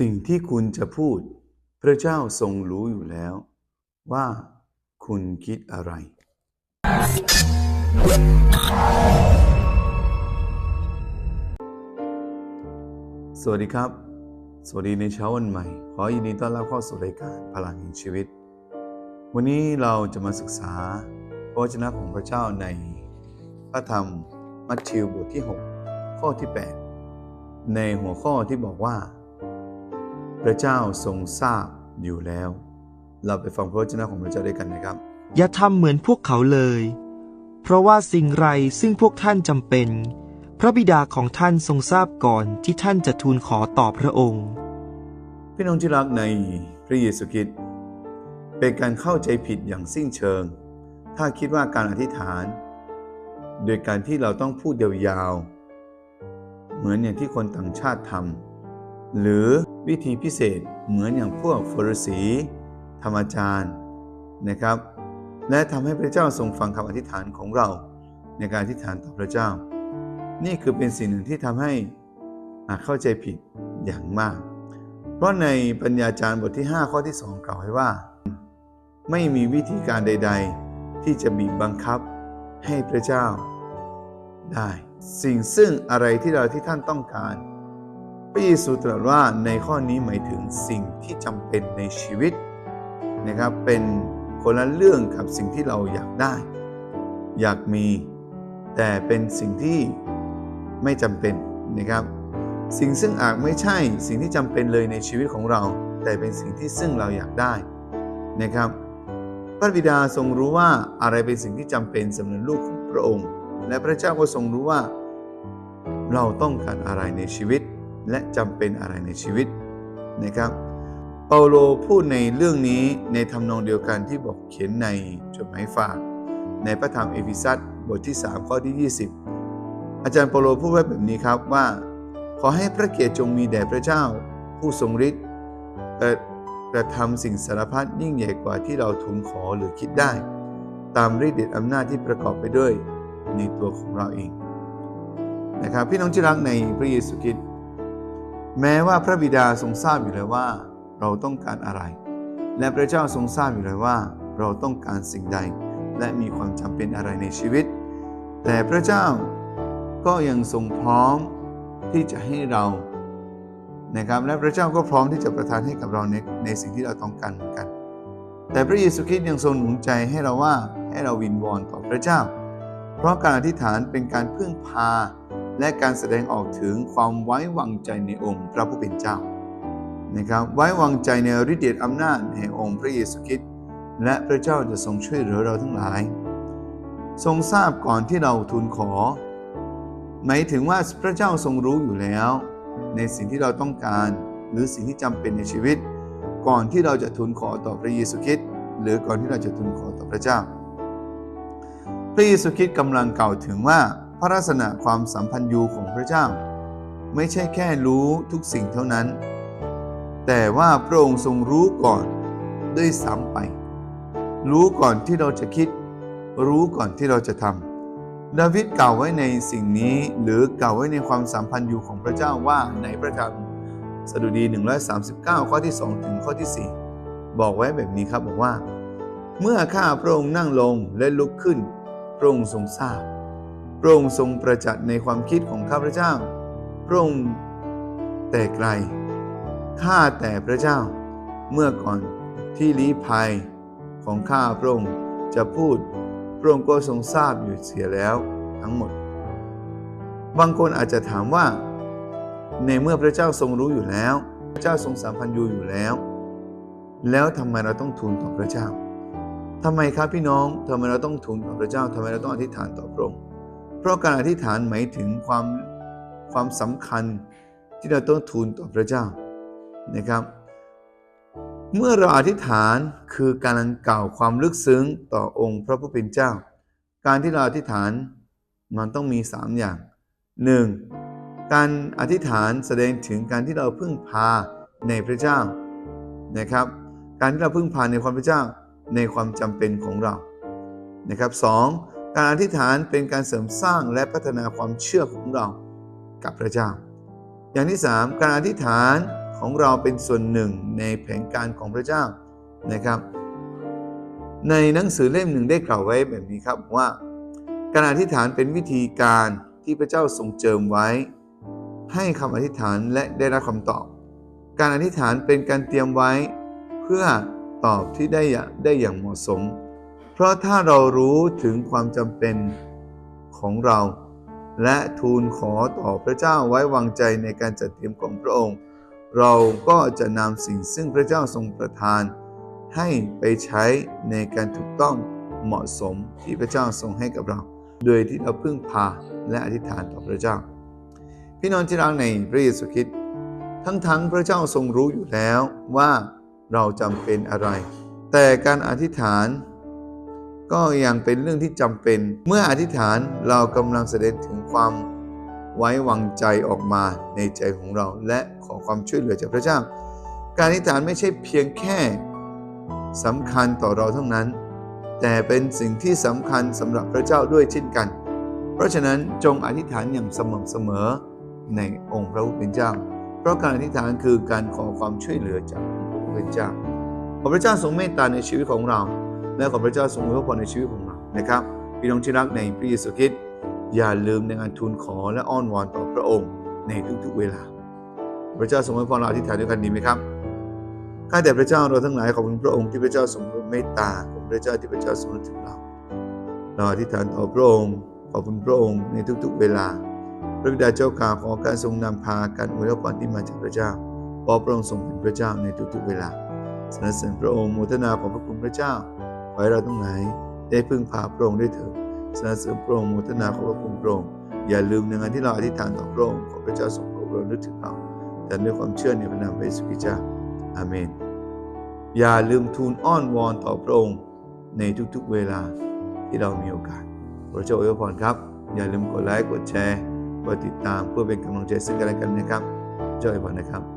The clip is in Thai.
สิ่งที่คุณจะพูด พระเจ้าทรงรู้อยู่แล้ว ว่าคุณคิดอะไร สวัสดีครับ สวัสดีในเช้าวันใหม่ ขอยินดีต้อนรับเข้าสู่รายการพลังแห่งชีวิต วันนี้เราจะมาศึกษาพระวจนะของพระเจ้าในพระธรรมมัทธิวบทที่ 6 ข้อที่ 8 ในหัวข้อที่บอกว่า พระเจ้าทรงทราบอยู่แล้ว เราไปฟังพระวจนะของพระเจ้าด้วยกันนะครับ อย่าทำเหมือนพวกเขาเลย เพราะว่าสิ่งไรซึ่งพวกท่านจำเป็น พระบิดาของท่านทรงทราบก่อนที่ท่านจะทูลขอต่อพระองค์พี่น้องที่รักในพระเยซูคริสต์เป็นการเข้าใจผิดอย่างสิ้นเชิง ถ้าคิดว่าการอธิษฐาน โดยการที่เราต้องพูดยาวๆเหมือนอย่างที่คนต่างชาติทำ หรือวิธีพิเศษเหมือนอย่างพวกฟรสี ธรรมจารย์นะครับ และทำให้พระเจ้าทรงฟังคำอธิษฐานของเราในการอธิษฐานต่อพระเจ้า นี่คือเป็นสิ่งหนึ่งที่ทำให้อาเข้าใจผิดอย่างมาก เพราะในปัญญาจารย์บทที่ 5 ข้อที่ 2 กล่าวไว้ว่า ไม่มีวิธีการใด ๆ ที่จะบีบบังคับให้พระเจ้าได้ สิ่งซึ่งอะไรที่เราที่ท่านต้องการ พระเยซูตรัสว่าในข้อนี้หมายถึงสิ่งที่จำเป็นในชีวิตนะครับเป็นคนละเรื่องกับสิ่งที่เราอยากได้ อยากมีแต่เป็นสิ่งที่ไม่จำเป็นนะครับ สิ่งซึ่งอาจไม่ใช่สิ่งที่จำเป็นเลยในชีวิตของเรา แต่เป็นสิ่งที่ซึ่งเราอยากได้นะครับ พระบิดาทรงรู้ว่าอะไรเป็นสิ่งที่จำเป็นสำหรับลูกของพระองค์ และพระเจ้าก็ทรงรู้ว่า เราต้องการอะไรในชีวิต และจำเป็นอะไรในชีวิตนะครับ เปาโลพูดในเรื่องนี้ในทำนองเดียวกันที่บอกเขียนในจดหมายฝาก ในพระธรรมเอฟิซัสบทที่ 3 ข้อที่ 20 อาจารย์เปาโลพูดไว้แบบนี้ครับว่า ขอให้พระเกียรติจงมีแด่พระเจ้า ผู้ทรงฤทธิ์กระกระทำสิ่งสารพัดยิ่งใหญ่กว่าที่เราทูลขอหรือคิดได้ ตามฤทธิ์เดชอำนาจที่ประกอบไปด้วยในตัวของเราเองนะครับพี่น้องที่รักในพระเยซูคริสต์ แม้ว่าพระบิดาทรงทราบอยู่แล้วว่า เราต้องการอะไร และพระเจ้าทรงทราบอยู่แล้วว่า เราต้องการสิ่งใด และมีความจำเป็นอะไรในชีวิต แต่พระเจ้าก็ยังทรงพร้อมที่จะให้เรานะครับและพระเจ้าก็พร้อมที่จะประทานให้กับเราในในสิ่งที่เราต้องการเหมือนกัน แต่พระเยซูคริสต์ยังทรงหนุนใจให้เราว่าให้เราวินวอนต่อพระเจ้า เพราะการอธิษฐานเป็นการพึ่งพา และการแสดงออกถึงความไว้วางใจในองค์พระผู้เป็นเจ้านะครับไว้วางใจในฤทธิ์เดชอำนาจแห่งองค์พระเยซูคริสต์และพระเจ้าจะทรงช่วยเหลือเราทั้งหลาย ทรงทราบก่อนที่เราทูลขอ หมายถึงว่าพระเจ้าทรงรู้อยู่แล้ว ในสิ่งที่เราต้องการ หรือสิ่งที่จำเป็นในชีวิต ก่อนที่เราจะทูลขอต่อพระเยซูคริสต์หรือก่อนที่เราจะทูลขอต่อพระเจ้า พระเยซูคริสต์กำลังกล่าวถึงว่า พระลักษณะความสัมพันธ์ยูของพระเจ้า ไม่ใช่แค่รู้ทุกสิ่งเท่านั้น แต่ว่าพระองค์ทรงรู้ก่อนด้วยซ้ำไป รู้ก่อนที่เราจะคิด รู้ก่อนที่เราจะทำดาวิดกล่าวไว้ในสิ่งนี้หรือกล่าวไว้ในความสัมพันธ์อยู่ของพระเจ้าว่าในพระธรรมสดุดี 139 ข้อที่ 2 ถึงข้อที่ 4 บอกไว้แบบนี้ครับบอกว่า เมื่อข้าพระองค์นั่งลงและลุกขึ้นพระองค์ทรงทราบ พระองค์ทรงประจักษ์ในความคิดของข้าพระเจ้า พระองค์แต่ไกล ข้าแต่พระเจ้า เมื่อก่อนที่ลี้ภัยของข้าพระองค์จะพูด พระองค์ก็ทรงทราบอยู่เสียแล้วทั้งหมด บางคนอาจจะถามว่า ในเมื่อพระเจ้าทรงรู้อยู่แล้ว พระเจ้าทรงสัมพันธ์อยู่อยู่แล้ว แล้วทำไมเราต้องทูลต่อพระเจ้าทำไมครับพี่น้องทำไมเราต้องทูลต่อพระเจ้าทำไมเราต้องอธิษฐานต่อพระองค์ เพราะการอธิษฐานหมายถึงความความสำคัญที่เราต้องทูลต่อพระเจ้านะครับ เมื่อเราอธิษฐานคือการกล่าวความลึกซึ้งต่อองค์พระผู้เป็นเจ้า การที่เราอธิษฐานมันต้องมี 3 อย่าง 1. การอธิษฐานแสดงถึงการที่เราพึ่งพาในพระเจ้านะครับ การที่เราพึ่งพาในความพระเจ้าในความจำเป็นของเรานะครับ 2. การอธิษฐานเป็นการเสริมสร้างและพัฒนาความเชื่อของเรากับพระเจ้า อย่างที่ 3 การอธิษฐานของเราเป็นส่วนหนึ่งในแผนการของพระเจ้านะครับ ในหนังสือเล่มหนึ่งได้กล่าวไว้แบบนี้ครับว่า การอธิษฐานเป็นวิธีการที่พระเจ้าทรงเจิมไว้ ให้คำอธิษฐานและได้รับคำตอบ การอธิษฐานเป็นการเตรียมไว้เพื่อตอบที่ได้ได้อย่างเหมาะสม เพราะถ้าเรารู้ถึงความจำเป็นของเรา และทูลขอต่อพระเจ้าไว้วางใจในการจัดเตรียมของพระองค์ เราก็จะนำสิ่งซึ่งพระเจ้าทรงประทาน ให้ไปใช้ในการถูกต้องเหมาะสมที่พระเจ้าทรงให้กับเรา โดยที่เราพึ่งพาและอธิษฐานต่อพระเจ้า พี่น้องที่รักในพระเยซูคริสต์ทั้งๆพระเจ้าทรงรู้อยู่แล้วว่าเราจำเป็นอะไร แต่การอธิษฐาน ก็ยังเป็นเรื่องที่จำเป็น เมื่ออธิษฐานเรากำลังแสดงถึงความไว้วางใจออกมาในใจของเรา และขอความช่วยเหลือจากพระเจ้า การอธิษฐานไม่ใช่เพียงแค่สำคัญต่อเราเท่านั้น แต่เป็นสิ่งที่สำคัญสำหรับพระเจ้าด้วยเช่นกัน เพราะฉะนั้นจงอธิษฐานอย่างสม่ำเสมอในองค์พระผู้เป็นเจ้า เพราะการอธิษฐานคือการขอความช่วยเหลือจากพระผู้เป็นเจ้าขอพระเจ้าทรงเมตตาในชีวิตของเรา และขอพระเจ้าทรงอวยพรในชีวิตของเรานะครับพี่น้องที่รักในพระเยซูคริสต์อย่าลืมในการทูลขอและอ้อนวอนต่อพระองค์ในทุกๆเวลา พระเจ้าทรงอวยพรเราอธิษฐานด้วยกันดีไหมครับข้าแต่พระเจ้าเราทั้งหลายขอบคุณพระองค์ที่พระเจ้าทรงเมตตาขอบพระเจ้าที่พระเจ้าทรงถึงเราเราอธิษฐานต่อพระองค์ขอบคุณพระองค์ในทุกๆเวลา พระบิดาเจ้าข้าขอการทรงนำพาการอวยพรที่มาจากพระเจ้าเพราะพระองค์ทรงเป็นพระเจ้าในทุกๆเวลาสรรเสริญพระองค์โมทนาขอบพระคุณพระเจ้า ขอให้เราทั้งหลายได้พึ่งพาพระองค์ด้วยเถิดสรรเสริญพระองค์โมทนาขอบพระคุณพระองค์อย่าลืมในงานที่เราอธิษฐานต่อพระองค์ขอพระเจ้าทรงโปรดเรานึกถึงเราแต่ด้วยความเชื่อในพระนามพระเยซูคริสต์เจ้าอาเมน อย่าลืมทูลอ้อนวอนต่อพระองค์ในทุกๆเวลาที่เรามีโอกาสพระเจ้าอวยพรครับ อย่าลืมกดไลค์กดแชร์กดติดตามเพื่อเป็นกำลังใจซึ่งกันและกันนะครับเจ้าอวยพรนะครับ